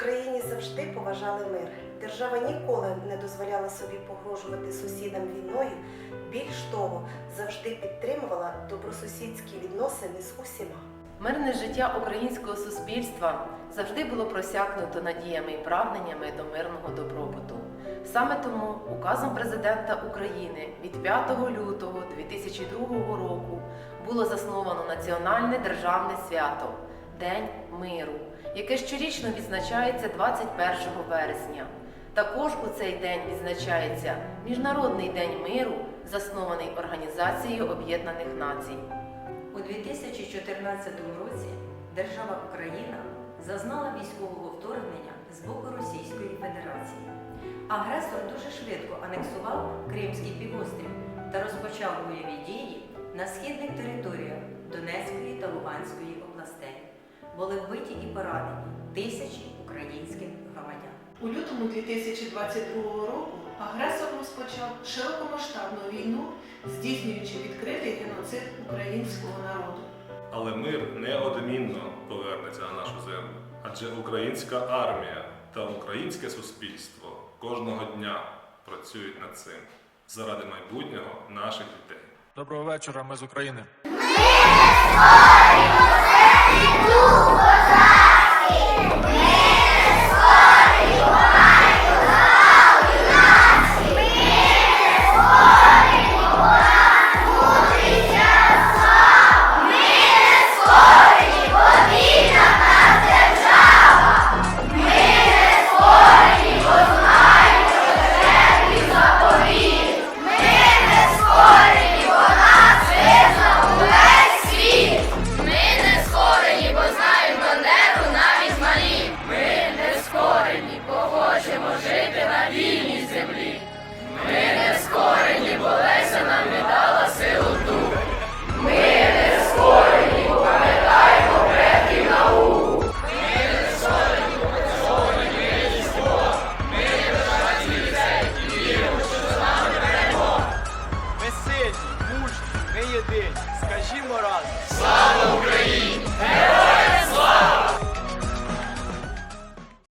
Україні завжди поважали мир. Держава ніколи не дозволяла собі погрожувати сусідам війною. Більш того, завжди підтримувала добросусідські відносини з усіма. Мирне життя українського суспільства завжди було просякнуто надіями і прагненнями до мирного добробуту. Саме тому указом президента України від 5 лютого 2002 року було засновано національне державне свято День миру, яке щорічно відзначається 21 вересня. Також у цей день відзначається Міжнародний день миру, заснований Організацією Об'єднаних Націй. У 2014 році держава Україна зазнала військового вторгнення з боку Російської Федерації. Агресор дуже швидко анексував Кримський півострів та розпочав бойові дії на східних територіях Донецької та Луганської областей. Були вбиті і поранені тисячі українських громадян. У лютому 2022 року агресор розпочав широкомасштабну війну, здійснюючи відкритий геноцид українського народу. Але мир неодмінно повернеться на нашу землю, адже українська армія та українське суспільство кожного дня працюють над цим заради майбутнього наших дітей. Доброго вечора, ми з України. Ми